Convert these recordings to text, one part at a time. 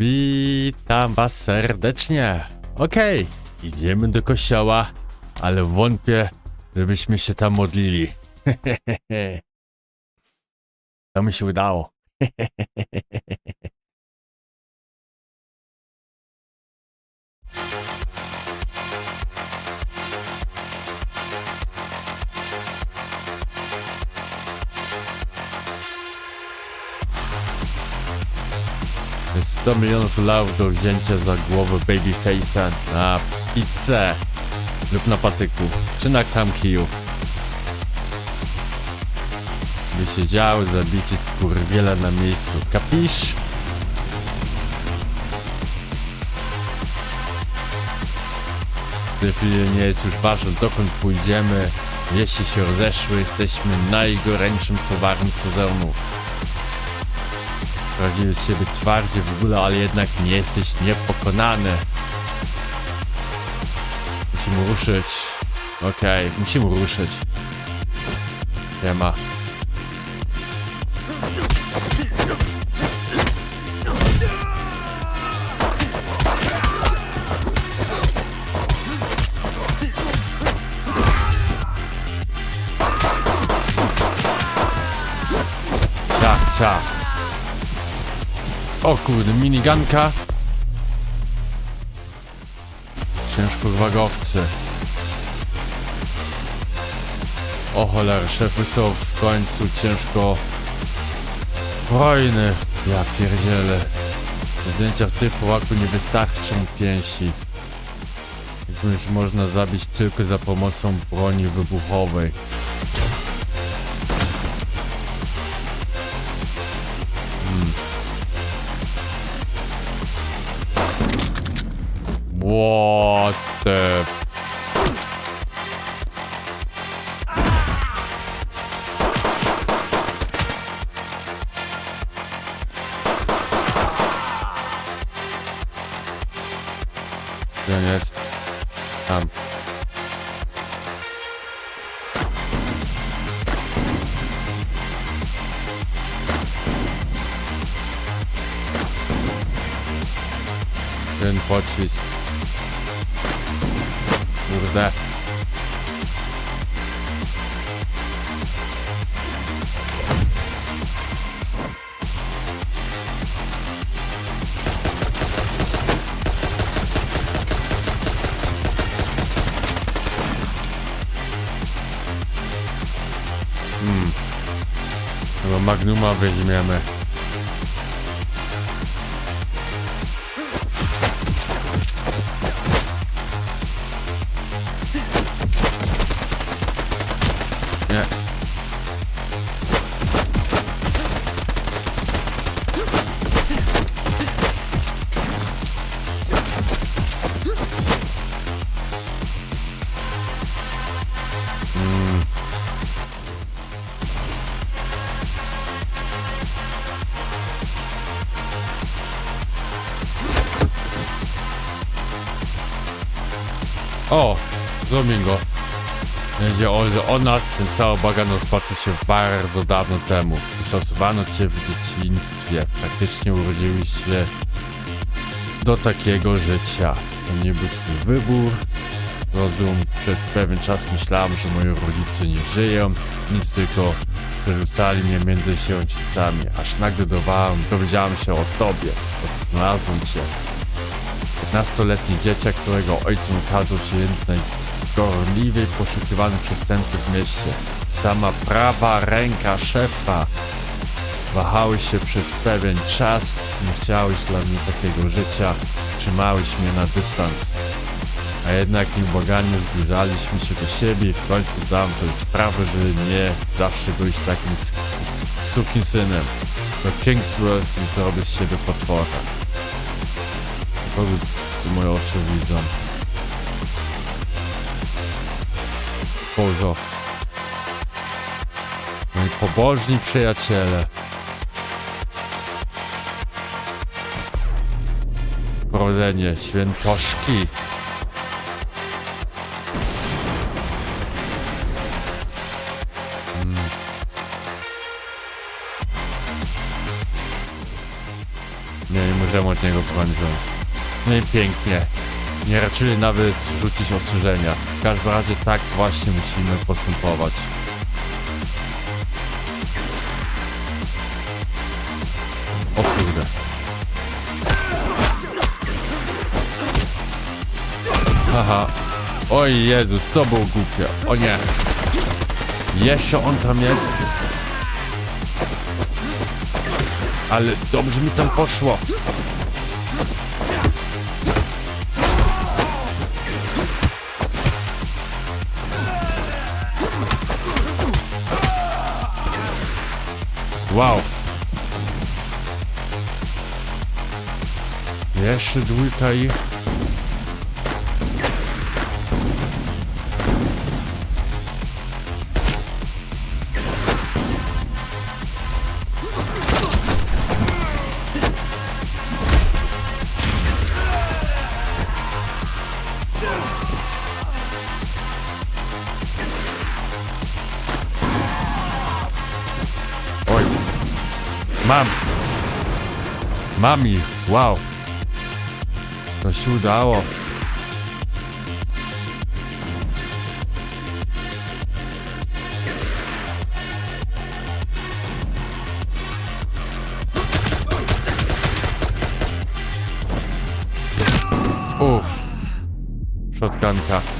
Witam was serdecznie. Okej, idziemy do kościoła, ale wątpię, żebyśmy się tam modlili. to mi się udało. 100 milionów dolarów do wzięcia za głowę Babyface'a na pizzę lub na patyku, czy na kiju. By się działy zabici skurwiele na miejscu. Kapisz? Chwili nie jest już ważne dokąd pójdziemy. Jeśli się rozeszły, jesteśmy najgorętszym towarem sezonu. Sprawdziłeś siebie twardzie w ogóle, ale jednak nie jesteś niepokonany. Musimy ruszyć. Okej, musimy ruszyć. Nie ma. Ciach. O kurde, miniganka. Ciężkowagowcy. O cholera, szefy są w końcu ciężko... Wojny. Ja pierdzielę. W zdjęciach tych Polaków nie wystarczy mi pięści. Jakąś można zabić tylko za pomocą broni wybuchowej. What the... Gdzie on jest? Tam. Ten pocisk. Kurde. Hmm. Chyba Magnuma weźmiemy. Nie. Mm. O, zrobię go. Będzie o, o nas ten cały bagan rozpatrzył się bardzo dawno temu. Kształtowano cię w dzieciństwie. Praktycznie urodziłeś się do takiego życia. To nie był twój wybór. Rozum. Przez pewien czas myślałem, że moi rodzice nie żyją. Nic tylko przerzucali mnie między sierocicami. Aż nagle dowałem, dowiedziałem się o tobie. Odnalazłem cię. 15-letni dzieciak, którego ojcem okazał się jeden z najgorliwiej poszukiwanych przestępców w mieście. Sama prawa ręka szefa. Wahałeś się przez pewien czas, nie chciałeś dla mnie takiego życia, trzymałeś mnie na dystans. A jednak nieubłaganie zbliżaliśmy się do siebie i w końcu zdałem sobie sprawę, że nie zawsze byłeś takim sukin synem. Do Kingsworth i zrobię z siebie potwora. Kogo moje oczy widzą? Bozo. Moi pobożni przyjaciele. Wprowadzenie świętoszki. Nie, nie możemy od niego wziąć. No i pięknie. Nie raczyli nawet rzucić ostrzeżenia. W każdym razie tak właśnie musimy postępować. O kurde. Haha. Oj Jezus, to było głupie. O nie. Jeszcze on tam jest. Ale dobrze mi tam poszło. Wow. Jeszcze dwójka ich. Mam. Mam ich. Wow. To się udało. Uff. Shotgunka.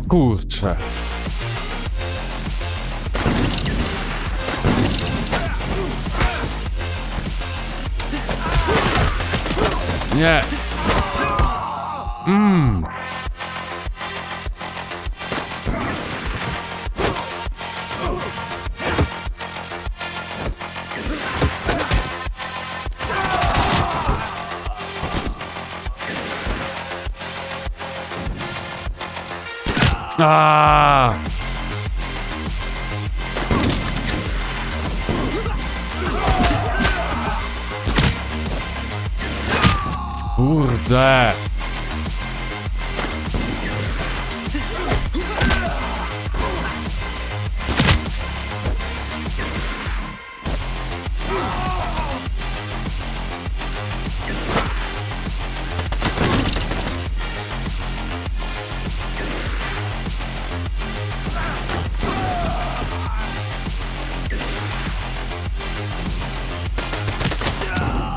Kurcze. Nie. Mmm. Ah! Kurde!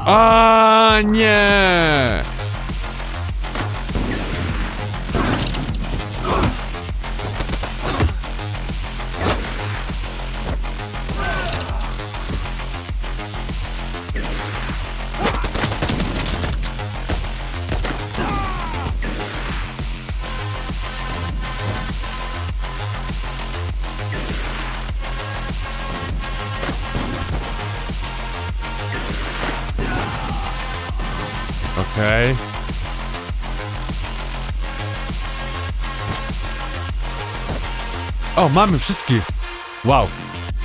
A nie! Okej. O, mamy wszystkich! Wow.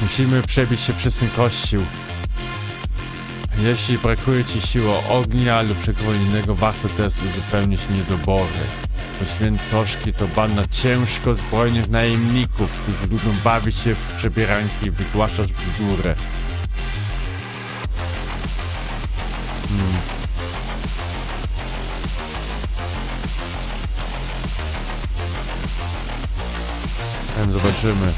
Musimy przebić się przez ten kościół. Jeśli brakuje ci siły ognia lub czegoś warto też uzupełnić niedobory. To świętoszki to banda ciężko zbrojnych najemników, którzy lubią bawić się w przebieranki i wygłaszać bzdury. Zobaczymy.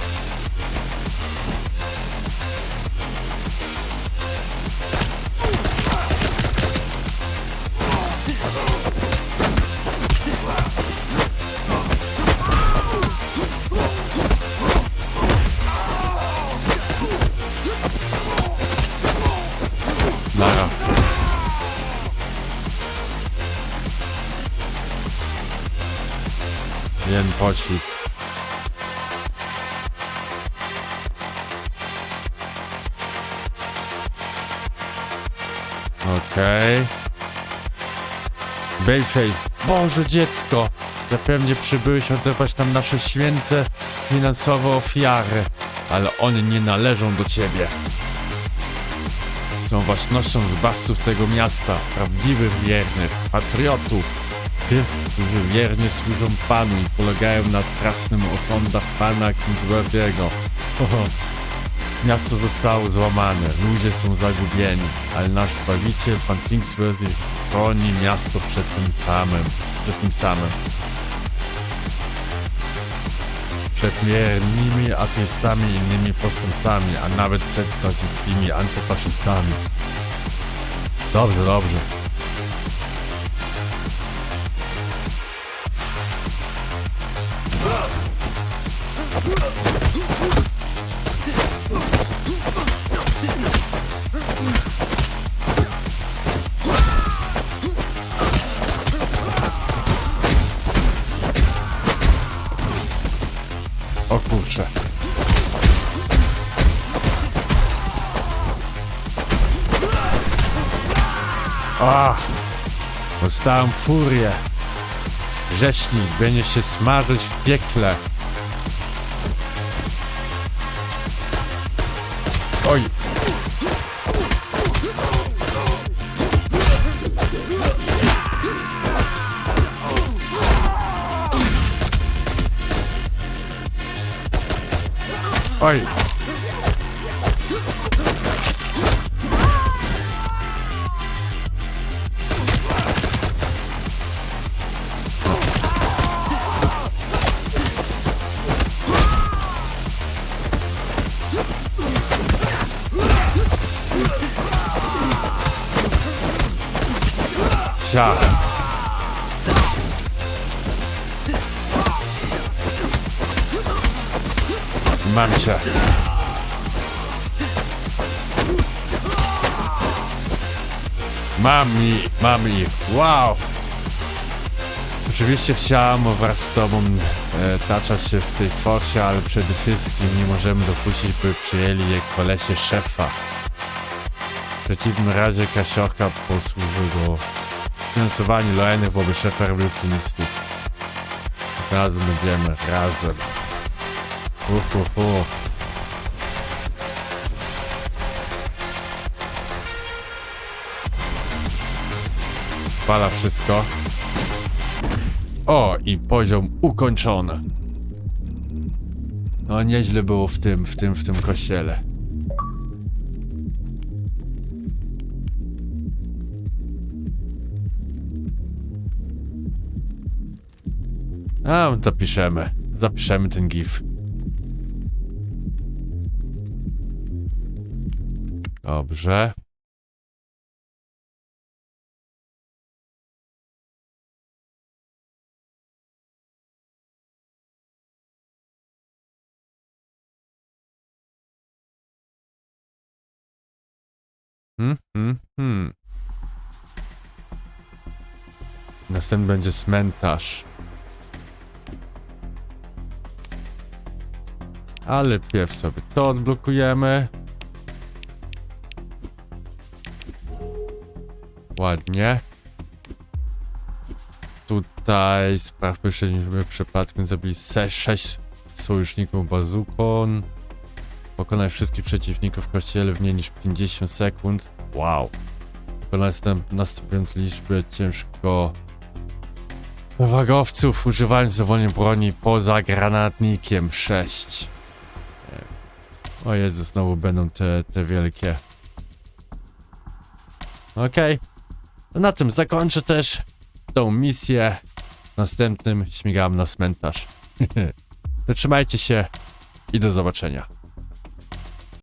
Jeden pocisk. Okej. Babyface. Boże dziecko. Zapewne przybyłeś odebrać nam nasze święte finansowe ofiary, ale one nie należą do ciebie. Są własnością zbawców tego miasta, prawdziwych wiernych, patriotów, tych, którzy wiernie służą Panu i polegają na trafnym osądach Pana Kingsworthiego. Miasto zostało złamane, ludzie są zagubieni, ale nasz Zbawiciel, Pan Kingsworthy, chroni miasto przed tym samym, przed tym samym. Przed miernymi ateistami i innymi postępcami, a nawet przed nazistowskimi antyfaszystami. Dobrze, dobrze. Dostałem furię. Rzecznik będzie się smażyć w piekle. Oj! Oj! Sia. Mam cię. Mam ich, mam ich. Wow! Oczywiście chciałem wraz z tobą e, taczać się w tej forcie, ale przede wszystkim nie możemy dopuścić, by przyjęli je kolesie szefa. W przeciwnym razie Kasiorka posłuży do finansowania lojalnych wobec szefa rewolucjonistów. Razem będziemy, razem. Uhuhu. Spala wszystko. O, i poziom ukończony. No, nieźle było w tym, w tym, w tym kościele. A, zapiszemy. Zapiszemy ten gif. Dobrze. Hmm, hmm, hmm. Następny będzie cmentarz. Ale pierw sobie to odblokujemy. Ładnie. Tutaj sprawmy, żeśmy przypadkiem zabili 6 sojuszników bazuką. Pokonaj wszystkich przeciwników w kościele w mniej niż 50 sekund. Wow. Pokonaj następ, następując liczbę ciężko wagowców używając dowolnie broni poza granatnikiem 6. O Jezu, znowu będą te, te wielkie. Okej. No Na tym zakończę też tą misję. Następnym śmigam na cmentarz. Trzymajcie się i do zobaczenia.